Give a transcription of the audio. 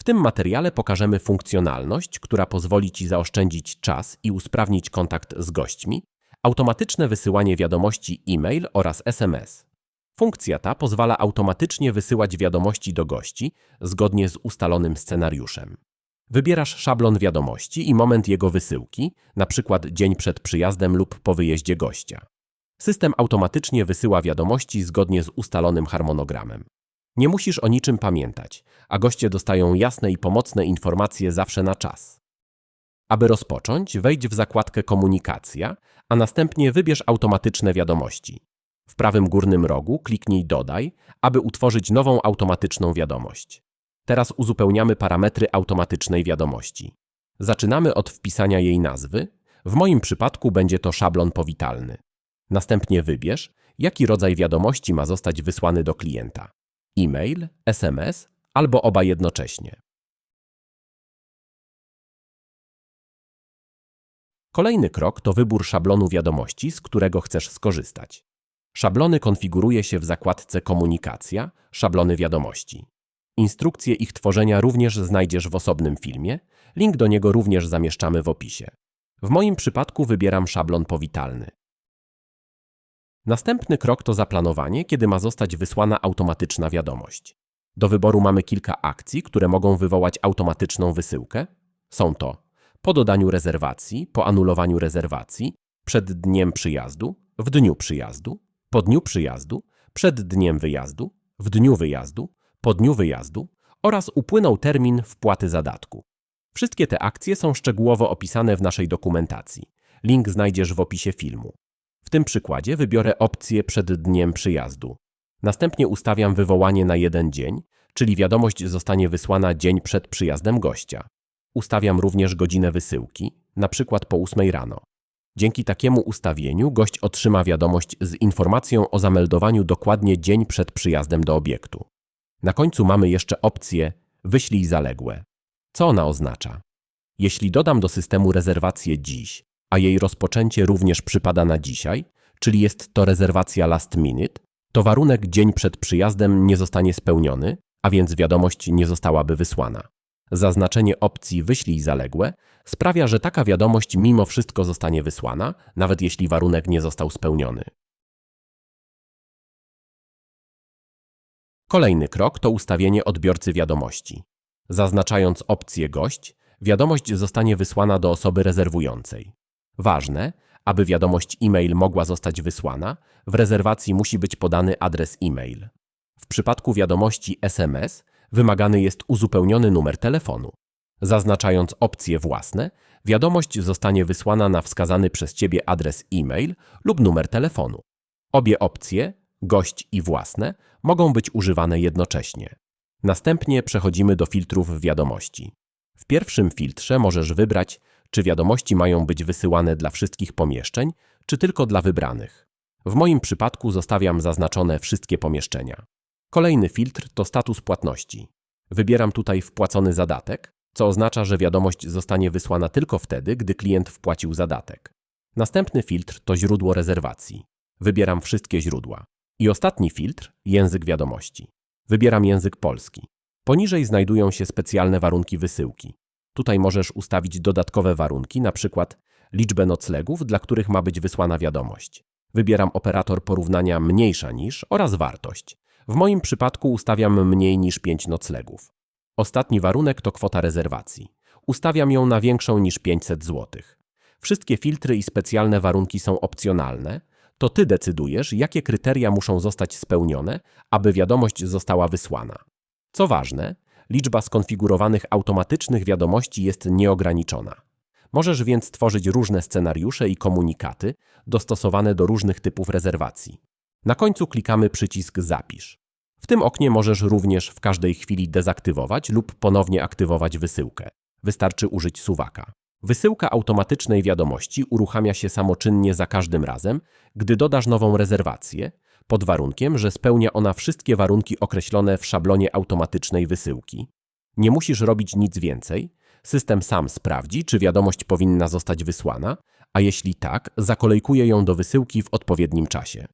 W tym materiale pokażemy funkcjonalność, która pozwoli Ci zaoszczędzić czas i usprawnić kontakt z gośćmi, automatyczne wysyłanie wiadomości e-mail oraz SMS. Funkcja ta pozwala automatycznie wysyłać wiadomości do gości zgodnie z ustalonym scenariuszem. Wybierasz szablon wiadomości i moment jego wysyłki, np. dzień przed przyjazdem lub po wyjeździe gościa. System automatycznie wysyła wiadomości zgodnie z ustalonym harmonogramem. Nie musisz o niczym pamiętać, a goście dostają jasne i pomocne informacje zawsze na czas. Aby rozpocząć, wejdź w zakładkę Komunikacja, a następnie wybierz automatyczne wiadomości. W prawym górnym rogu kliknij Dodaj, aby utworzyć nową automatyczną wiadomość. Teraz uzupełniamy parametry automatycznej wiadomości. Zaczynamy od wpisania jej nazwy. W moim przypadku będzie to szablon powitalny. Następnie wybierz, jaki rodzaj wiadomości ma zostać wysłany do klienta. E-mail, SMS albo oba jednocześnie. Kolejny krok to wybór szablonu wiadomości, z którego chcesz skorzystać. Szablony konfiguruje się w zakładce Komunikacja, szablony wiadomości. Instrukcje ich tworzenia również znajdziesz w osobnym filmie, link do niego również zamieszczamy w opisie. W moim przypadku wybieram szablon powitalny. Następny krok to zaplanowanie, kiedy ma zostać wysłana automatyczna wiadomość. Do wyboru mamy kilka akcji, które mogą wywołać automatyczną wysyłkę. Są to po dodaniu rezerwacji, po anulowaniu rezerwacji, przed dniem przyjazdu, w dniu przyjazdu, po dniu przyjazdu, przed dniem wyjazdu, w dniu wyjazdu, po dniu wyjazdu oraz upłynął termin wpłaty zadatku. Wszystkie te akcje są szczegółowo opisane w naszej dokumentacji. Link znajdziesz w opisie filmu. W tym przykładzie wybiorę opcję przed dniem przyjazdu. Następnie ustawiam wywołanie na jeden dzień, czyli wiadomość zostanie wysłana dzień przed przyjazdem gościa. Ustawiam również godzinę wysyłki, na przykład po 8 rano. Dzięki takiemu ustawieniu gość otrzyma wiadomość z informacją o zameldowaniu dokładnie dzień przed przyjazdem do obiektu. Na końcu mamy jeszcze opcję Wyślij zaległe. Co ona oznacza? Jeśli dodam do systemu rezerwację dziś, a jej rozpoczęcie również przypada na dzisiaj, czyli jest to rezerwacja last minute, to warunek dzień przed przyjazdem nie zostanie spełniony, a więc wiadomość nie zostałaby wysłana. Zaznaczenie opcji Wyślij zaległe sprawia, że taka wiadomość mimo wszystko zostanie wysłana, nawet jeśli warunek nie został spełniony. Kolejny krok to ustawienie odbiorcy wiadomości. Zaznaczając opcję Gość, wiadomość zostanie wysłana do osoby rezerwującej. Ważne, aby wiadomość e-mail mogła zostać wysłana, w rezerwacji musi być podany adres e-mail. W przypadku wiadomości SMS wymagany jest uzupełniony numer telefonu. Zaznaczając opcje własne, wiadomość zostanie wysłana na wskazany przez Ciebie adres e-mail lub numer telefonu. Obie opcje, gość i własne, mogą być używane jednocześnie. Następnie przechodzimy do filtrów wiadomości. W pierwszym filtrze możesz wybrać, czy wiadomości mają być wysyłane dla wszystkich pomieszczeń, czy tylko dla wybranych. W moim przypadku zostawiam zaznaczone wszystkie pomieszczenia. Kolejny filtr to status płatności. Wybieram tutaj wpłacony zadatek, co oznacza, że wiadomość zostanie wysłana tylko wtedy, gdy klient wpłacił zadatek. Następny filtr to źródło rezerwacji. Wybieram wszystkie źródła. I ostatni filtr język wiadomości. Wybieram język polski. Poniżej znajdują się specjalne warunki wysyłki. Tutaj możesz ustawić dodatkowe warunki, np. liczbę noclegów, dla których ma być wysłana wiadomość. Wybieram operator porównania mniejsza niż oraz wartość. W moim przypadku ustawiam mniej niż 5 noclegów. Ostatni warunek to kwota rezerwacji. Ustawiam ją na większą niż 500 zł. Wszystkie filtry i specjalne warunki są opcjonalne. To ty decydujesz, jakie kryteria muszą zostać spełnione, aby wiadomość została wysłana. Co ważne, liczba skonfigurowanych automatycznych wiadomości jest nieograniczona. Możesz więc tworzyć różne scenariusze i komunikaty dostosowane do różnych typów rezerwacji. Na końcu klikamy przycisk Zapisz. W tym oknie możesz również w każdej chwili dezaktywować lub ponownie aktywować wysyłkę. Wystarczy użyć suwaka. Wysyłka automatycznej wiadomości uruchamia się samoczynnie za każdym razem, gdy dodasz nową rezerwację, pod warunkiem, że spełnia ona wszystkie warunki określone w szablonie automatycznej wysyłki. Nie musisz robić nic więcej, system sam sprawdzi, czy wiadomość powinna zostać wysłana, a jeśli tak, zakolejkuje ją do wysyłki w odpowiednim czasie.